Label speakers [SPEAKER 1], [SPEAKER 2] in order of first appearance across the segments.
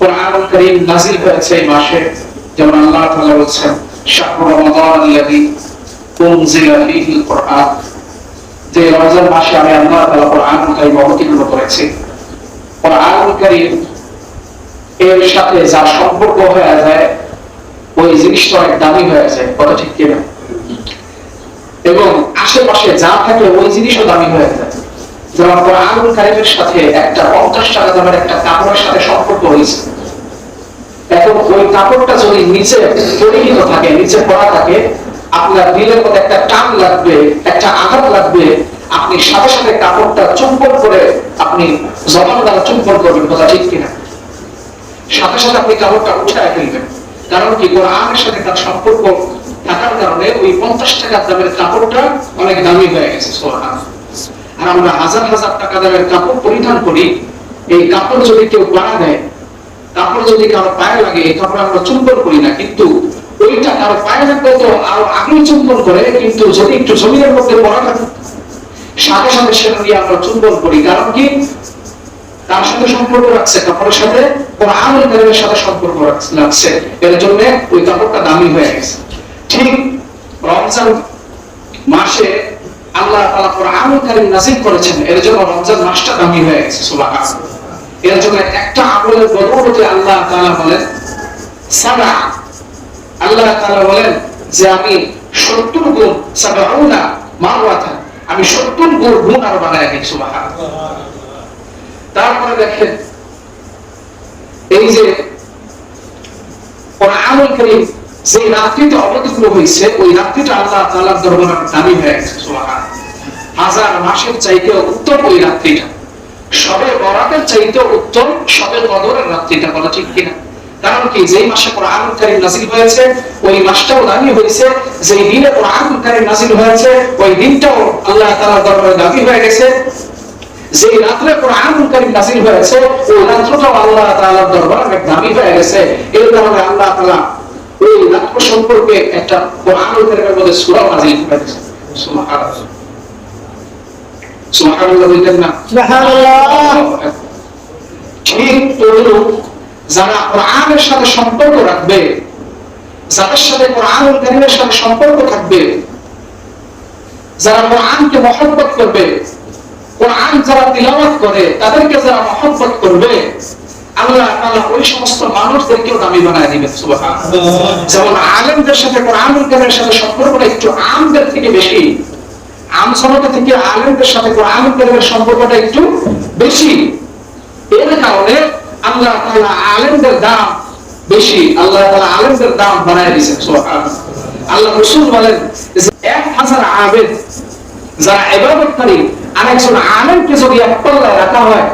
[SPEAKER 1] কোরআন করিম হয়েছে এই মাসে। যেমন আল্লাহ তাআলা বলছেন, শাহরু রমাদান আল্লাযী উনজিলা ফীহিল কোরআন। যে রমজান মাসে আমি আল্লাহ তাআলা কোরআন কারীম অবতীর্ণ করেছি। কোরআন কারীম এর সাথে যা সম্পর্ক হয়ে যায়, ওই জিনিসটা অনেক দামি হয়ে যায়। কথা ঠিক কিনা? এবং আশেপাশে যা থাকে, ওই জিনিসও দামি হয়ে যায়। যেমন কোরআন কারিমের সাথে একটা পঞ্চাশ টাকা দামের একটা কাপড়ের সাথে সম্পর্ক হয়েছে এখন ওই কাপড়টা যদি নিচে পরিহিত থাকে, নিচে পড়া থাকে, আপনার দিলের মধ্যে একটা টান লাগবে, একটা আঘাত লাগবে। আপনি সাথে সাথে কাপড়টা চুম্বন করে আপনি জবান দ্বারা চুম্বন করবেন, কথা ঠিক কিনা? সাথে সাথে আপনি কাপড়টা উঠায় ফেলবেন। কারণ কি? কোরআনের সাথে তার সম্পর্ক থাকার কারণে ওই পঞ্চাশ টাকার দামের কাপড়টা অনেক দামি হয়ে গেছে সোহান আর আমরা হাজার হাজার টাকা দামের কাপড় পরিধান করি। এই কাপড় যদি কেউ বাড়া দেয় কাপড় যদি কারও পায়ে লাগে কাপড় আমরা চুম্বন করি না, কিন্তু ওইটা কারও পায়ে লাগলে তো আরও আগেই চুম্বন করে, কিন্তু যদি একটু জমিনের মধ্যে পড়া থাকে, সাথে সাথে সেটা দিয়ে আমরা চুম্বন করি। কারণ কি? তার সাথে সম্পর্ক রাখছে, কাপড়ের সাথে কোরআন কারিমের সাথে সম্পর্ক রাখছে- এর জন্য ওই কাপড়টা দামি হয়ে গেছে। ঠিক রমজান মাসে আল্লাহ তাআলা কোরআন কারিম নাযিল করেছেন। এর জন্য রমজান মাসটা দামি হয়ে গেছে, সুবহানাল্লাহ। এর জন্য একটা আমলের বদৌলতে আল্লাহ তাআলা বলেন সাবা আল্লাহ তাআলা বলেন যে আমি 70 গুণ সাবাউনা মারওয়াতান আমি 70 গুণ গুণ আর বানায় দিই তারপরে দেখেন, এই যে কোরআনুল কারীম যে রাত্রিতে অবতীর্ণ হয়েছে, ওই রাত্রিটা আল্লাহ তাআলার দরবারে দামি হয়ে গেছে হাজার মাসের চাইতে উত্তম ওই রাত্রিটা। সবে বরাতের চাইতে উত্তম সবে কদরের বলা ঠিক কিনা? কারণ কি, যেই মাসে কোরআনুল কারীম নাযিল হয়েছে, ওই মাসটাও দামি হয়েছে, যেই দিনে নাযিল হয়েছে, ওই দিনটাও আল্লাহ দরবারে হয়ে গেছে। রাত্রে কোরআন হয়েছে, ওই রাত্রটাও আল্লাহ দরবারে অনেক দামি হয়ে গেছে। কারণে আল্লাহ ওই রাত্র সম্পর্কে একটা কোরআন মধ্যে সুবহানাল্লাহ বলতেন না? ঠিক তদ্রূপ যারা কোরআনের সাথে সম্পর্ক রাখবে যাদের সাথে কোরআন কারীমের সাথে সম্পর্ক থাকবে যারা কোরআনকে মহব্বত করবে কোরআন যারা তিলাওয়াত করে তাদেরকে যারা মহব্বত করবে আল্লাহ তাআলা ওই সমস্ত মানুষদেরকেও দামি বানায় দিবেন সুবহানাল্লাহ। যেমন আলেমদের সাথে কোরআনুল কারীমের সাথে সম্পর্কটা একটু আমদের থেকে বেশি। আম সমাজ থেকে আলেমদের সাথে কারীমের সম্পর্কটা একটু বেশি। এর কারণে আল্লাহ তাআলা আলেমদের দাম বেশি। আল্লাহ তাআলা আলেমদের দাম বানায় দিয়েছেন, সুবহানাল্লাহ। আল্লাহ রাসূল বলেন, এক হাজার আবেদ যারা ইবাদতকারী, আরেকজন আলেমকে যদি এক পাল্লায় রাখা হয়,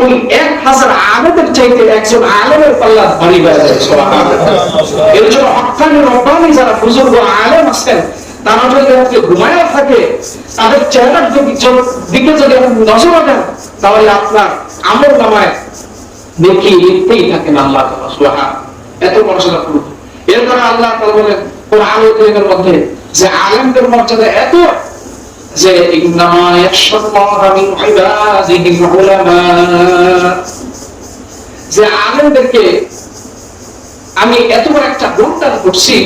[SPEAKER 1] ওই এক হাজার আলেমের চাইতে একজন আলেমের পাল্লা ভারী হয়ে যায়, সুবহানাল্লাহ। এর জন্য হক্কানি রব্বানি যারা বুজুর্গ আলেম আছেন তারা যদি আপনি ঘুমায় থাকে, তাদের চেহারার দিকে যদি আপনি নজর রাখেন, তাহলে আপনার আমল নামায় লিখতেই আল্লাহ এত মর্যাদা পুরো এর কারণে আল্লাহ মধ্যে যে আলেমদের মর্যাদা এত যে যে আলেমদেরকে আমি এত বড় একটা গুণ দান করছি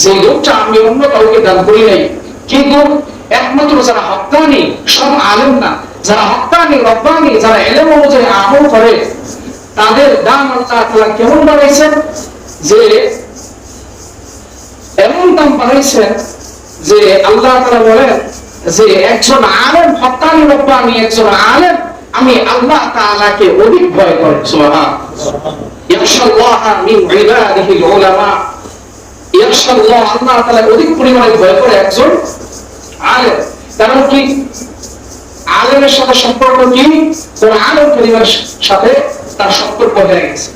[SPEAKER 1] যে গুণটা আমি অন্য কাউকে দান করি নাই, কিন্তু একমাত্র যারা হক্কানি সব আলেম না। যারা হক্কানি রব্বানি, যারা এলেম অনুযায়ী আমল করে, তাদের দাম আল্লাহ কেমন বানাইছেন? যে এমন দাম বানাইছেন যে আল্লাহ তাআলা বলেন যে একজন আলেম হক্কানি রব্বানি, একজন আলেম, আমি আল্লাহ তাআলাকে অধিক ভয় করি। সুবহান ইয়াখশাল্লাহা মিন ইবাদিহিল উলামা। অধিক পরিমাণে ভয় করে একজন আলেম। কারণ কি? আলেমের সাথে সম্পর্ক কি? কোরআন কারীমের সাথে তার সম্পর্ক হয়ে গেছে।